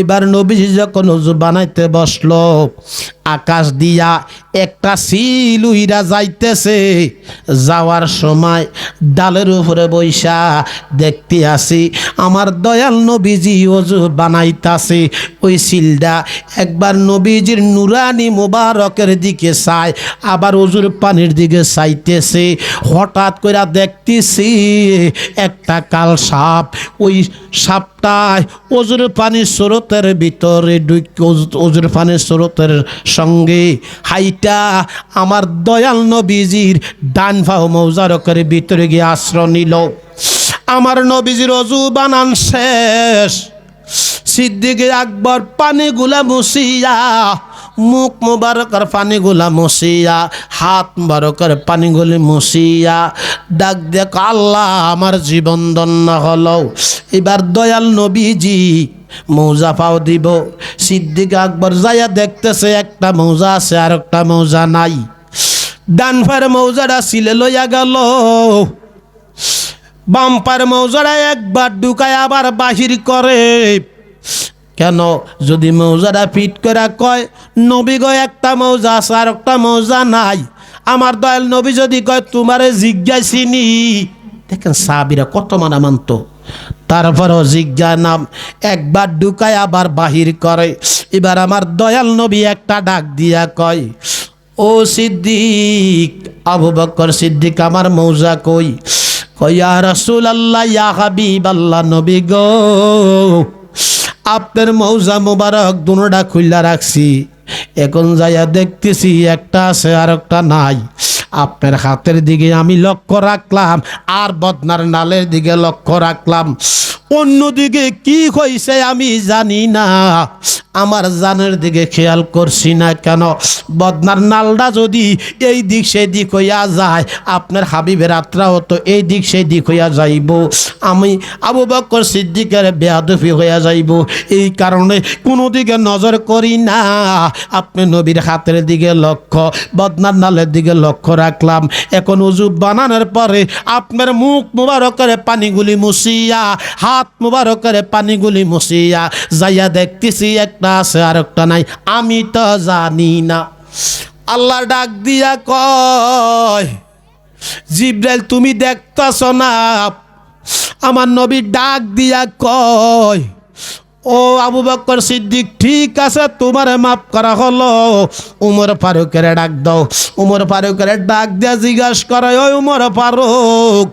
এবার নবীজি যখন উজু বানাইতে বসল আকাশ দিয়া একটা সিল উইরা যাইতেছে, যাওয়ার সময় ডালের উপরে বৈশা দেখতে আসি, আমার দয়াল নবীজি অজু বানাইতাছে। ওই সিলটা একবার নবীজির নুরানি মোবারকের দিকে চায়, আবার অজুর পানির দিকে চাইতেছে। হঠাৎ করে দেখতেছি একটা কাল সাপ, ওই সাপটায় অজুর পানির স্রোতের ভিতরে অজু- অজুর পানির স্রোতের সঙ্গে হাইটা আমার দয়াল নবীজির ডান ভাও মৌজারকের ভিতরে গিয়ে আশ্রয় নিল। আমার নবীজির অজু বানান শেষ। সিদ্দিকে আকবর পানিগুলা মুসিয়া মুখ মুবারকর পানিগুলা মুসিয়া হাত মুবারকর পানিগুলি মুসিয়া ডাক দেখ আল্লাহ, আমার জীবন দন্য হলো। এবার দয়াল নবীজি মৌজা পাও দিব। সিদ্দিক আকবর যাইয়া দেখতেছে, একটা মৌজা আছে আর একটা মৌজা নাই। ডান ফার মৌজাটা সিলে লইয়া গেল। বাম্পার মৌজারা একবার ঢুকায় আবার বাহির করে। কেন? যদি মৌজারা ফিট করে কয়, নবী গো, একটা মৌজা আছে আর একটা মৌজা নাই। আমার দয়াল নবী যদি কয়, তোমারে জিজ্ঞাসিনি। দেখেন সাবিরা কত মানা মানত। তারপরও জিজ্ঞা নাম একবার ঢুকায় আবার বাহির করে। এবার আমার দয়াল নবী একটা ডাক দিয়া কয়, ও সিদ্দিক, আবু বক্কর সিদ্দিক, আমার মৌজা কই? কয়া রসুল আল্লাহ ইয়া হাবিব আল্লাহ নবী গো। আপনার মৌজা মোবারক দুটা খুল্লা রাখছি। এখন যাইয়া দেখতেছি একটা আছে আর একটা নাই। আপনার হাতের দিকে আমি লক্ষ্য রাখলাম, আর বদনার নালের দিকে লক্ষ্য রাখলাম। অন্যদিকে কি হয়েছে আমি জানি না। আমার জানের দিকে খেয়াল করছি না কেন? বদনার নালটা যদি এই দিক সেই দিক হইয়া যায়, আপনার হাবিবের আত্রাও তো এই দিক সেই দিক হইয়া যাইব। আমি আবু বকর সিদ্দিকের বেয়াদফি হইয়া যাইব। এই কারণে কোনো দিকে নজর করি না। আপনি নবীর হাতের দিকে লক্ষ্য, বদনার নালের দিকে লক্ষ্য রাখলাম। এখন উজু বানানোর পরে আপনার মুখ মুবারকের পানিগুলি মুছিয়া, হাত মুবারকের পানিগুলি মুছিয়া, যাইয়া দেখতেছি একটা আছে আর একটা নাই। আমি তো জানি না। আল্লাহ ডাক দিয়া কয়, জিব্রাইল, তুমি দেখতাছ না? আমার নবী ডাক দিয়া কয় ও আবু বক্কর সিদ্দিক, ঠিক আছে, তোমার মাফ করা হলো। উমর ফারুকের ডাক দাও। উমর ফারুকের ডাক দিয়া জিজ্ঞাসা করে ওই উমর ফারুক,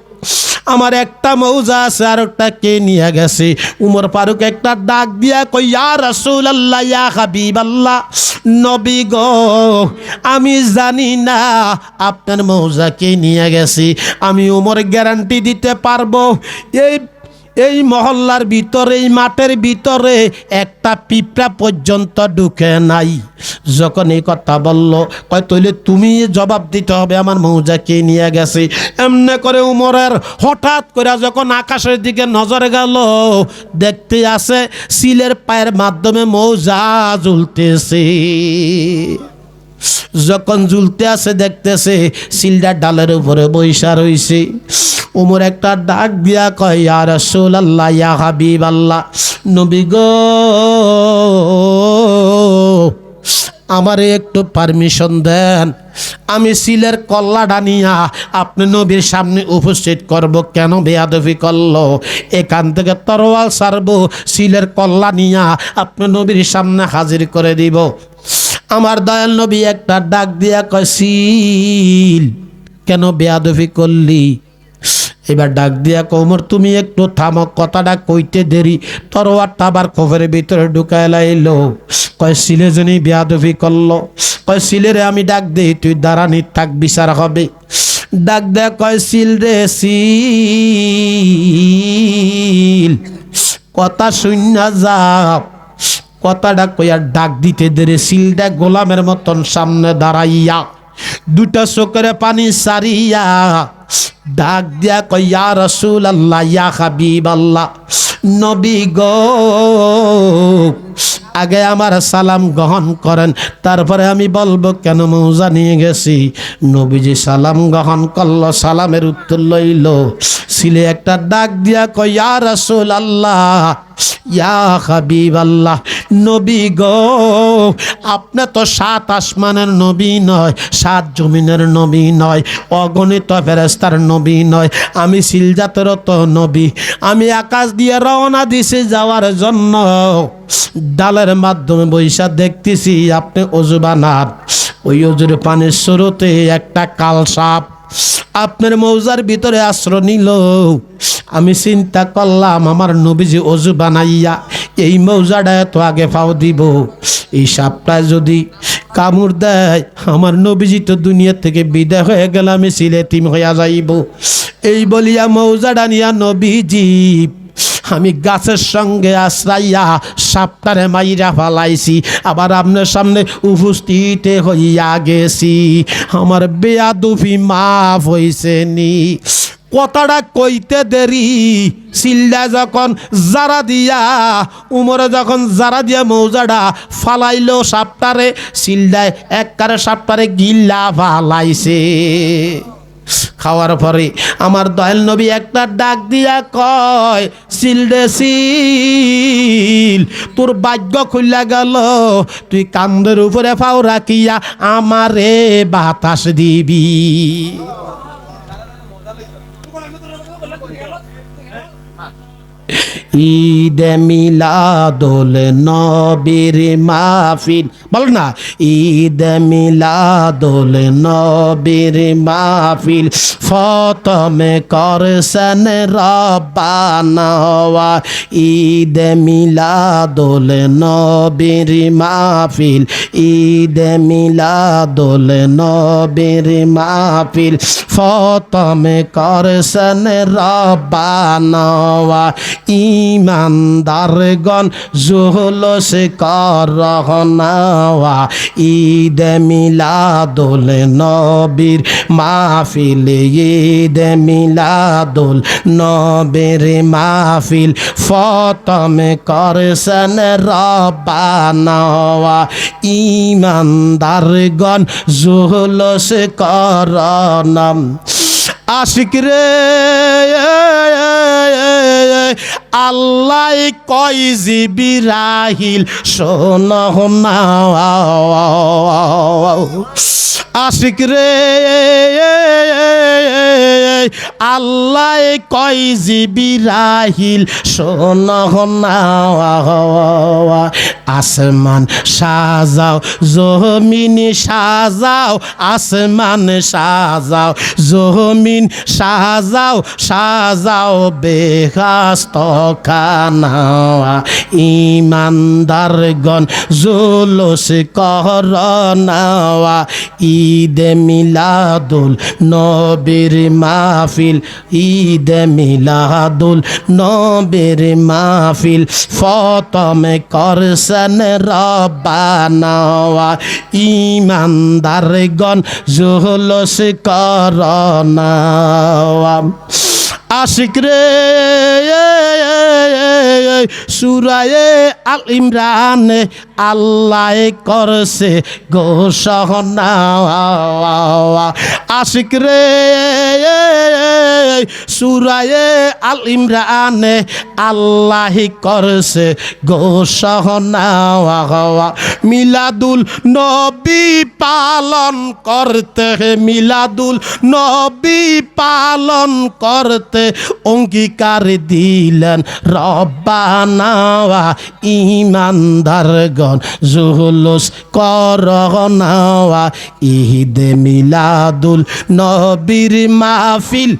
আমার একটা মৌজা আছে, আর একটা কে নিয়ে গেছে? উমর ফারুক একটা ডাক দিয়া কই ইয়া রাসূল ইয়া হাবিব আল্লাহ নবী গো, আমি জানি না আপনার মৌজা কে নিয়ে গেছে। আমি উমর গ্যারান্টি দিতে পারব। এই এই মহল্লার ভিতরে, এই মাঠের ভিতরে একটা পিঁপড়া পর্যন্ত ঢুকে নাই। যখন এই কথা বলল, কয়, তৈলে তুমি জবাব দিতে হবে আমার মৌজাকে নিয়ে গেছে? এমনি করে উমরের হঠাৎ করে যখন আকাশের দিকে নজর গেল, দেখতে আসে সিলের পায়ের মাধ্যমে মৌজা ঝুলতেছে যখন ঝুলতে আছে, দেখতেছে সিলডার ডালের উপরে বৈশা রইছে। উমর একটা ডাক দিয়া কয়, ইয়া রাসূল আল্লাহ ইয়া হাবিব আল্লাহ নবী গো, আমারে একটু পারমিশন দেন। আমি সিলের কল্লাটা নিয়া আপনি নবীর সামনে উপস্থিত করব। কেন বেয়াদবি করল? এখান থেকে তরোয়াল সারবো, সিলের কল্লা নিয়া আপনি নবীর সামনে হাজির করে দিব। আমার দয়াল নবী একটা ডাক দিয়া কয় সিল কেন বেয়াদবি করলি? এবার ডাক দিয়া কোমর তুমি একটু থামো, কথাটা কইতে দেরি। তরোয়ারটা আবার খোফের ভিতরে ঢুকায় লাইলো। কয় সিলে জনি বেয়াদবি করল। কয় সিলেরে আমি ডাক দেই, তুই দাঁড়ানি থাক, বিচার হবে। ডাক দেয়া কয় সিল রে সিল কথা শূন্য যাপ কথাটা কইয়া ডাক দিতে দেরে সিলটা গোলামের মতন সামনে দাঁড়াইয়া দুটা চোখের পানি সারিয়া ডাক দিয়া কইয়া রসুল আল্লাহ ইয়া হাবিব আল্লাহ নবী গো আগে আমার সালাম গ্রহণ করেন, তারপরে আমি বলব, কেন মৌজা নিয়ে গেছি? নবীজি সালাম গ্রহণ করল, সালামের উত্তর লইল সিলে একটা ডাক দিয়া কইয়া রসুল আল্লাহ ইয়া নবী গো, আপনি তো সাত আসমানের নবী নয়, সাত জমিনের নবী নয়, অগণিত ফেরেস্তার নবী নয়, আমি সিলজাতের তো নবী, আমি আকাশ দিয়ে রওনা দিছি যাওয়ার জন্য। ডালের মাধ্যমে বৈশা দেখতেছি, আপনি অজু বানান। ওই অজুর পানির স্রোতে একটা কাল সাপ আপনার মৌজার ভিতরে আশ্রয় নিল। আমি চিন্তা করলাম, আমার নবীজি অজু বানাইয়া এই মৌজাটা এত আগে ফাও দিব। এই সাপটা যদি কামড় দেয়, আমার নবীজি তো দুনিয়া থেকে বিদায় হয়ে গেল আমি সিলেতিম হইয়া যাইব। এই বলিয়া মৌজাটা নিয়া নবীজি আমি গাছের সঙ্গে আশ্রাইয়া সাপটারে মাইরা ফালাইছি, আবার আপনার সামনে উপস্থিত হইয়া গেছি। আমার বেয়া দুফি মাফ হইছে নি। কথাটা কইতে দেরি সিল্লা যখন জারা দিয়া, উমরে যখন জারা দিয়া মৌজাটা ফালাইলো সাপটারে সিল্লায় এককারে সাপটারে গিল্লা ফালাইছে। খাওয়ার পরে আমার দয়াল নবী একটা ডাক দিয়া কয় সিলডে সিল, তোর ভাগ্য খুললা গেল, তুই কান্দের উপরে ফাও রাখিয়া আমারে বাতাস দিবি। ঈদে মিলাদুল নবীর মাহফিল। বল না, ঈদে মিলাদুল নবীর মাহফিল। ফতমে করসন রব্বানা ঈদে মিলাদুল নবীর মাহফিল। ঈদে মিলাদুল নবীর মাহফিল। ফতমে করসন রব্বানা ইমানদারগণ জোহলস করহনাওয়া। ঈদ মিলাদুল নবীর মাহফিল, ঈদ মিলাদুল নবীর মাহফিল। ফতম করসন রব্বানাওয়া। ইমানদারগণ জোহলস করনাম আশিক রে আল্লাহ কয় জিবি রাহিল শোন না। আশিক রে, আল্লাহ কয় জিবি রাহিল শোন না। আসমান সাজাও, জমিন সাজাও, আসমান সাজাও, জমিন সাজাও সাজাও বেহাস্ত। খানাওয়া ইমানদারগণ জুলুস করনাওয়া। ঈদে মিলাদুল নবীর মাহফিল, ঈদে মিলাদুল নবীর মাহফিল। ফতমে করসন রব্বানাওয়া। ইমানদারগণ জুলুস করনাওয়া। আশিক রে সুরায়ে আল ইমরান আল্লাহ করছে ঘোষণা আশিক রে সুরায়ে আল ইমরান আল্লাহ করছে ঘোষণা মিলাদুল নবী পালন করতে মিলাদুল নবী পালন করতে অঙ্গীকার দিলেন। রব্বানাওয়া ইমানদারগণ জুলুস করনাওয়া ইহিদে মিলাদুল নবীর মাহফিল।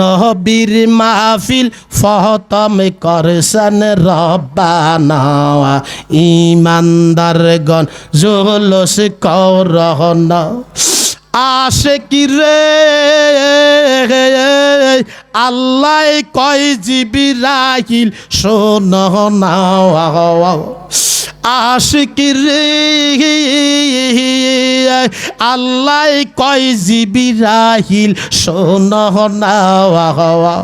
নবীর মাহফিল ফতম করসন রব্বানাওয়া ইমানদারগণ জুলুস করনা আসে কি রে আল্লাহ কয় জিবি রাহিল শোন আশিকির আল্লাহ কয় জিবিরাহিল হওয়া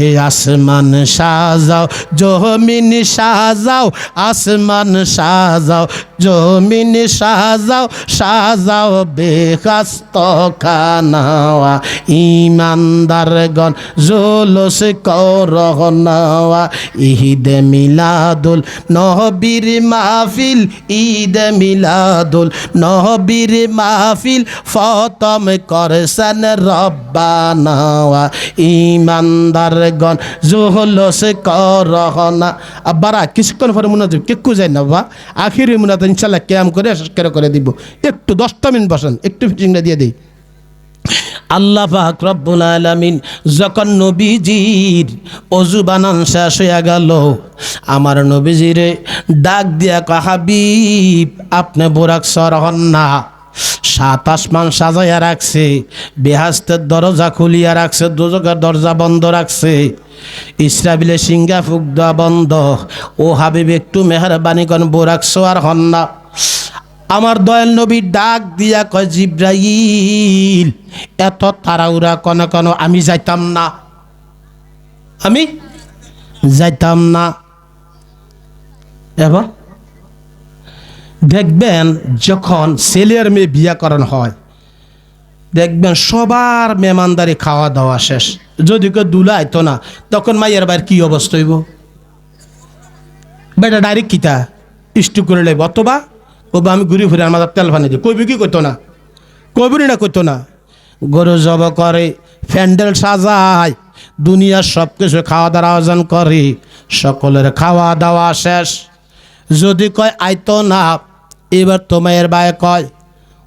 এই আসমান সাজাও, জমিন সাজাও, আসমান সাজাও, জমিন সাজাও সাজাও বেকাস্ত খানাওয়া, ইমানদারগণ জোলস করহনাওয়া ঈদে মিলাদুল নহবীর মাহফিল, ঈদ মিলাদুল নহবীর মাহফিল, ফতম করছেন রব্বানাওয়া ইমানদারগণ জোহলস করহনা। আব্বারা, কিছুক্ষণ পরে মনে হচ্ছে কেকু যায় না বাবা। আখিরি মনে ইনশাল্লাহ ক্যাম করে, শেষ করে দিব। একটু দশটা মিনিট বসেন, একটু ফিটিংটা দিয়ে দিই। আল্লাহ পাক রব্বুল আলামিন যখন নবীজির অজু বানান শেষ হয়ে গেল, আমার নবীজিরে ডাক দিয়া কাহাবিব আপনি বোরাক সর হন না। সাত আসমান সাজাইয়া রাখছে, বেহাস্তের দরজা খুলিয়া রাখছে, দুজকের দরজা বন্ধ রাখছে। ইসরাবিলে সিঙ্গা ফুক দেওয়া বন্ধ। ও হাবিব, একটু মেহরবানি কন বোরাক সোয়ার হন না। আমার দয়াল নবী ডাক দিয়া কয়, জিব্রাইল, এত তাড়াউড়া কোন কোন, আমি যাইতাম না। আমি যাইতাম না। এবার দেখবেন যখন ছেলের মেয়ে বিয়া করান হয়, দেখবেন সবার মেমানদারি খাওয়া দাওয়া শেষ। যদি কেউ দুলা আইতো না, তখন মাইয়ের বাইর কি অবস্থা হইব? বেটা ডাইরেক্ট কিতা? ইস্টু করে লেব অথবা কবে আমি ঘুরে ফিরে, আমার তেল ফানি দিই কইবি, কি করতো না? কইবি না করতো না। গরু জব করে, প্যান্ডেল সাজায়, দুনিয়ার সব কিছু খাওয়া দাওয়া আয়োজন করে, সকলের খাওয়া দাওয়া শেষ। যদি কয়, আইতো না। এবার তোমার বায়ে কয়,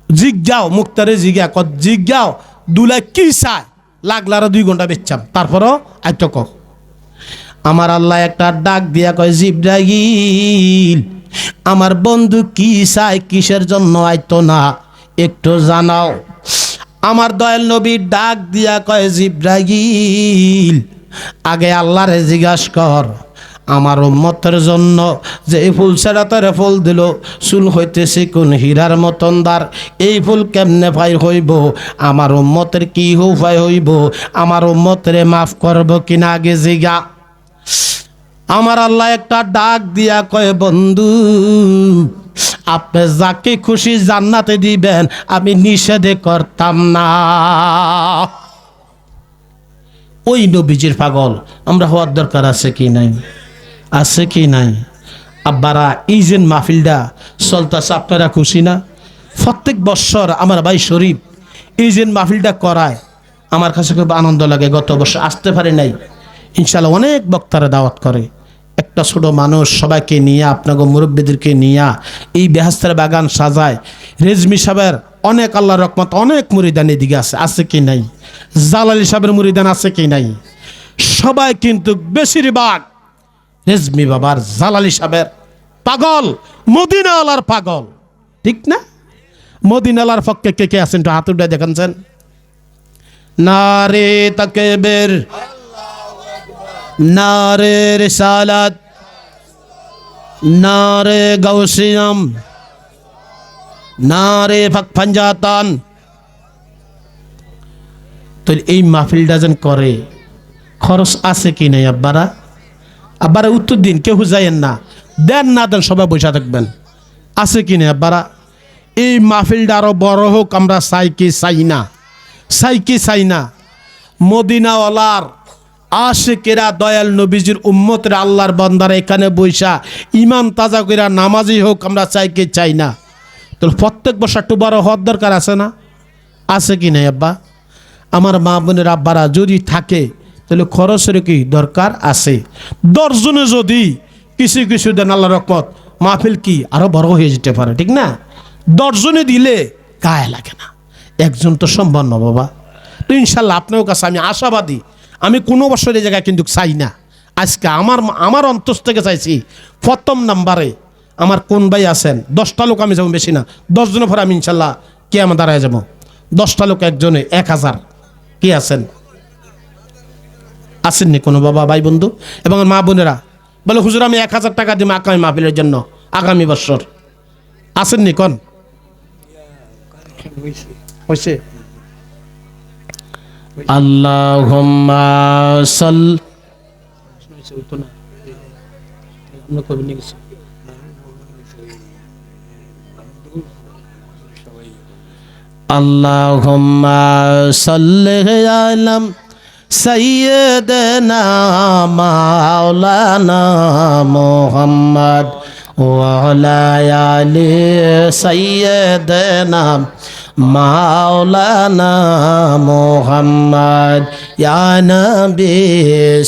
জিজ্ঞাও, মুক্তারে জিজ্ঞা ক জিজ্ঞাও দুলা কি চায়? লাগলারা দুই ঘণ্টা বেচছাম তারপরও আইতো ক আমার আল্লাহ একটা ডাক দিয়া কয় জিব্রাহিল আমার বন্ধু কি চায় কিসের জন্য আইতো না? একটু জানাও। আমার দয়াল নবীর ডাক দিয়া কয় জিব্রাহিল আগে আল্লাহরে জিজ্ঞাস কর। আমার উম্মতের জন্য যে এই ফুল সেরা ফুল দিল, চুল হইতেছে কোন হীরার মতন দার। এই ফুল কেমনে পাই হইব? আমার উম্মতের কি উপায় হইব? আমার উম্মতরে মাফ করব কিনা আগে জিগা। আমার আল্লাহ একটা ডাক দিয়া কয়, বন্ধু, আপনি যাকে খুশি জান্নাতে দিবেন, আমি নিষেধে করতাম না। ওই নবীজির পাগল, আমরা হওয়ার দরকার আছে কি নাই? আছে কি নাই? আব্বারা, এই যে মাহফিলটা চলতেছে, আপনারা খুশি না? প্রত্যেক বৎসর আমার ভাই শরীফ এই যে মাহফিলটা করায়, আমার কাছে খুব আনন্দ লাগে। গত বছর আসতে পারে নাই। ইনশাল্লাহ অনেক বক্তারা দাওয়াত করে। একটা ছোট মানুষ সবাইকে নিয়ে, আপনাকে মুরব্বীদেরকে নিয়ে এই বেহাস্তার বাগান সাজায়। রেজমি সাহেবের অনেক আল্লাহ রকমত অনেক মুরিদান এদিকে আছে আছে কি নাই? জালালি সাহেবের মুরিদান আছে কি নাই? সবাই কিন্তু বেশিরভাগ রেজমি বাবার জালালি সাহেবের পাগল, মদিনাওয়ালার পাগল। ঠিক না? মদিনালার পক্ষে কে কে আছেন একটু হাত উঠে না রে তাকে বের নারে রিসালাত, নারে গৌসিয়াম নারে ফাঞ্জাতান তো এই মাহফিলটা যেন করে, খরচ আছে কি নাই আব্বারা? আব্বারা উত্তর দিন, কেউ যাইয়েন না। দেন না, দেন সবাই বসে থাকবেন। আছে কি নাই আব্বারা? এই মাহফিলটা আরও বড় হোক, আমরা চাই কি চাই না? চাই কি চাই না? মদিনাওয়ালার আশেকেরা দয়াল নবীজির উম্মতের আল্লাহর বান্দারা এখানে বৈশা ইমান তাজা কইরা নামাজি হোক আমরা চাই কি চাই না। তো প্রত্যেক বছর বড় হওয়ার দরকার আছে না? আছে কি নাই আব্বা? আমার মা বোনের আব্বারা যদি থাকে, তাহলে খরচের কি দরকার আছে? দশজনে যদি কিছু কিছু দেন আল্লাহ রকমত মাহফিল কি আরও বড় হয়ে যেতে পারে, ঠিক না? দশজনে দিলে গায়ে লাগে না। একজন তো সম্ভব না বাবা। তো ইনশাল্লাহ আপনার কাছে আমি আশাবাদী আমি কোনো বছর এই জায়গায় কিন্তু চাই না। আজকে আমার আমার অন্তর থেকে চাইছি, প্রথম নাম্বারে আমার কোন ভাই আছেন, দশটা লোক আমি যাব বেশি না, দশজনের পরে আমি ইনশাল্লাহ কে আমার দাঁড়ায় যাব। দশটা লোক একজনে, এক হাজার। কে আছেন? আসেননি কোনো বাবা, ভাই, বন্ধু? এবং মা বোনেরা, বলে, হুজুর, আমি এক হাজার টাকা দিই আকামী মাহফিলের জন্য, আগামী বছর। আসেননি কন? হয়েছে اللهم صل. اللهم صل على سيدنا مولانا محمد وعلى آل سيدنا محمد মাওলানা মোহাম্মদ ইয়ানবি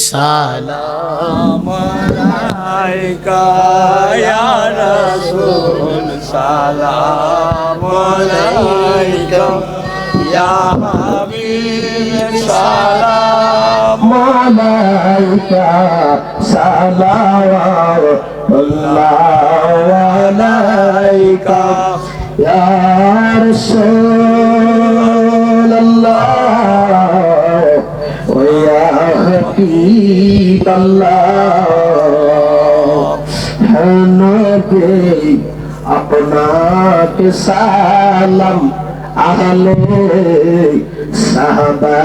সালাম আলাইকা, ইয়া রাসূল সালাম আলাইকা, ইয়া হাবিব সালাম আলাইকা, সালাওয়াতুল্লাহ আলাইকা। يا رسول الله ويا حبيب الله নবী আপনাকে সালাম আহলে সাহাবা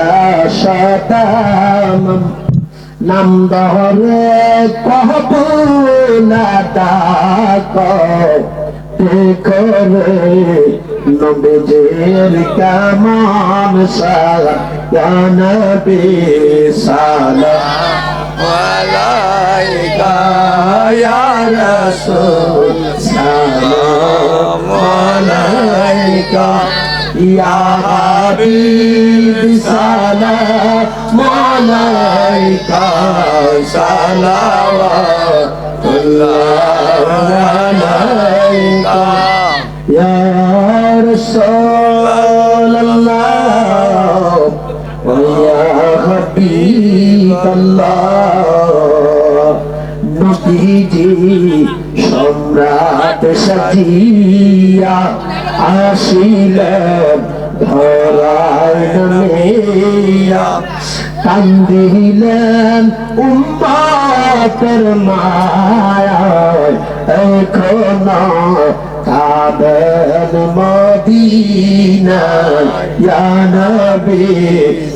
সাদাম নাম দহরে কহব না ডাক হাতে করে নবীজির কামান সারা নবী সালা। ওয়ালাইকা ইয়া রাসূল, সালাম আলাইকা। ইয়া হাবিব সালাম আলাইকা, সালাওয়াতুল্লাহ আলাইকা। الله عليك يا رسول الله ويا حبيب الله নবীজি সম্রাট সাজিয়া আসিলেন ধরায় নামিয়া কান্দিলেন উম্মাতের মায়ায় এখনও কাবেন মদিনা ইয়া নবী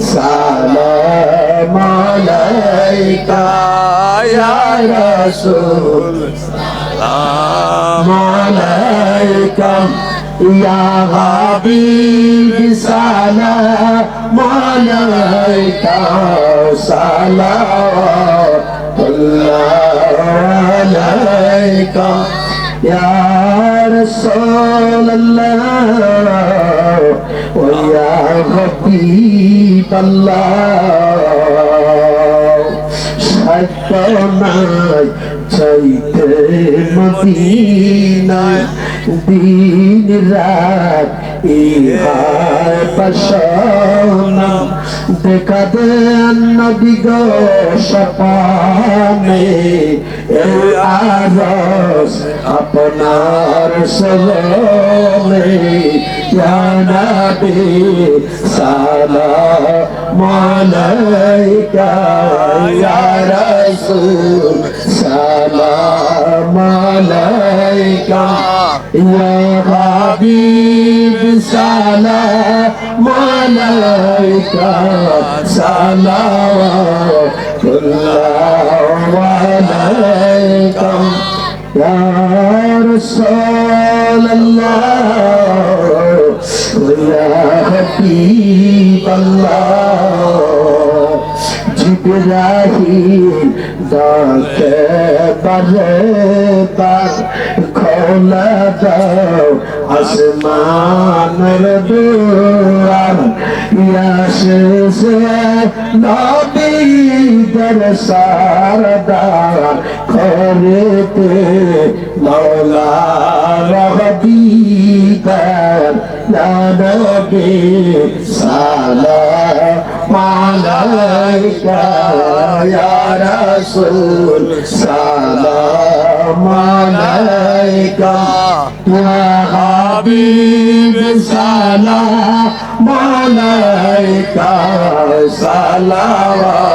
সালাম আলাইকা ইয়া রাসূল সালাম আলাইকা ইয়া হাবিব সালাম আলাইকা সালাম عليك يا رسول الله ويا حبيب الله সাতনায় চাইতে মদিনায় দিন রাত ইহার পাশনা দেখা দেন নদী গো সপানে আরস আপনার সরমে জানাবে সালাম আলাইকা, ইয়া রাসূল, সালাম আলাইকা। ইয়া হাবিব, সালাম আলাইকা। সালাওয়াতুল্লাহ আলাইকা يا رسول الله ويا حبيب الله জিব্রাহিম ডাকে বারে বার খোলা দাও আসমানের দুয়ার ইয়াসে নবীদের সারদার খরেতে মৌলা রহবিদার নবী সালাম আলাইকা ইয়া রাসূল সালাম আলাইকা ইয়া হাবিব সালাম মালাইকা সালাওয়াতুল্লাহ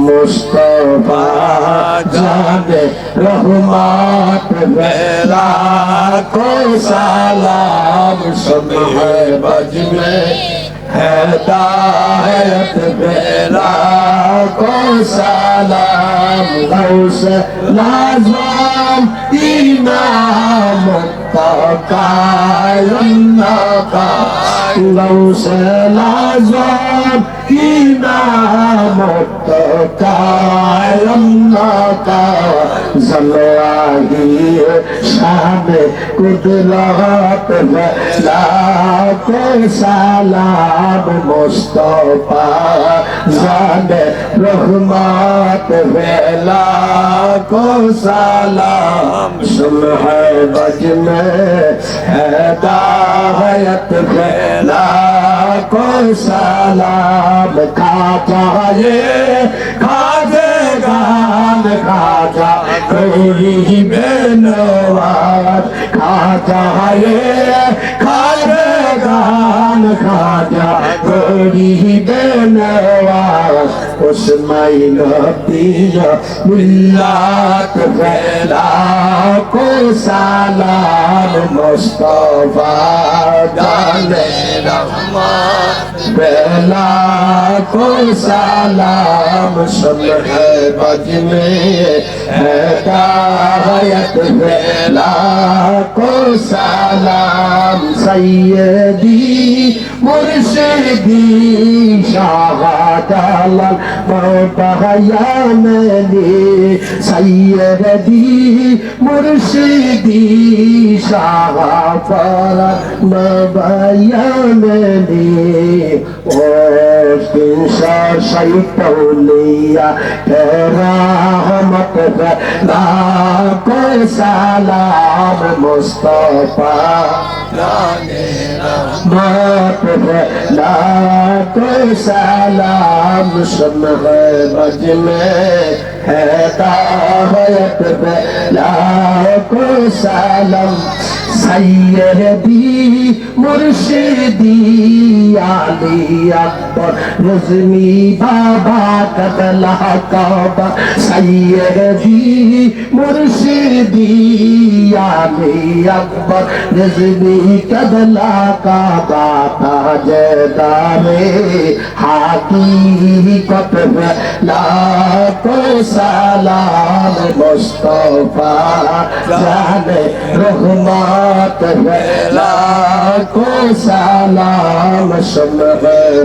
মুস্তফা জানে রহমত মেলা কো সালাম সব বজমে হেদায়ত বেলা কো সালাম গৌস লাজম ইমাম কায়ম নাকা গৌস লাজম ইমাম কায়ম নাকা लाजवाम इमाम कायम का जलवाही शाम कुदरत लाखो सलाम मुस्तफा जाने रहमत वेला को सलाम सुलह बज में हदायत वेला को सलाम खाजा ये खाजे गान গৌরী বেলবার খাজা রে খাজা গান খাজা গৌরী বেলবার اسماعیل پیرا ملت پھیلا کو سالار مصطفیٰ دان رحمت پھیلا کو سلام صلح بج میں ہدایت پھیلا کو سلام سیدی مرشدی شاہ دلال পাহায়ানি সাইয়দি মুর্শিদি সাহাপারা নবায়ানি ও তিনশা সাইতলিয়া তেরা হমত লা কো সালাম মুস্তাফা। باپ لا کوئی سلام شمع بج میں ہے تا لا کوئی سلام সৈয়দি মুর্শিদি, আলী আকবর রজমি বাবা, কদলা কাবা। সৈয়দি মুর্শিদি, আলী আকবর রজমি কদলা কাবা। তাজদারে হাকি কত লাখো সালাম মুস্তফা জানে রহমান। کو سلام شمع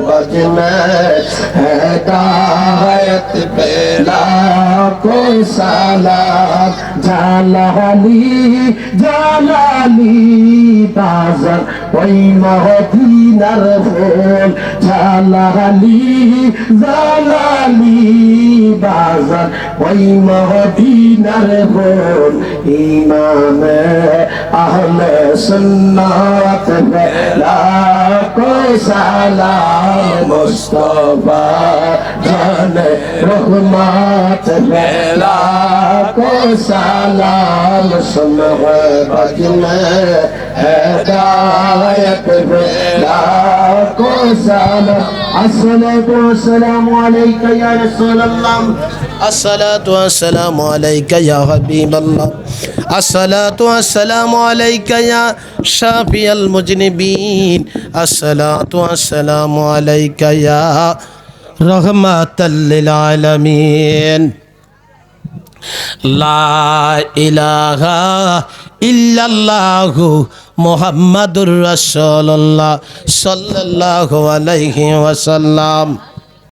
بج میں ہدایت پہلا کو سلام جالالی جالالی بازر کوئی مہدینر پھول جالالی جالالی بازر کوئی مہدینر پھول ایمان اہل में सुन्नत है कोई सलाम मुस्तफा जान रहमत है कोई सलाम सुन बज में हैदायत है कोई सलाम الصلاة والسلام عليك يا رسول الله الصلاة والسلام عليك يا حبيب الله الصلاة والسلام عليك يا شافي المذنبين الصلاة والسلام عليك يا رحمة للعالمين لا إله إلا الله محمد رسول الله صلى الله عليه وسلم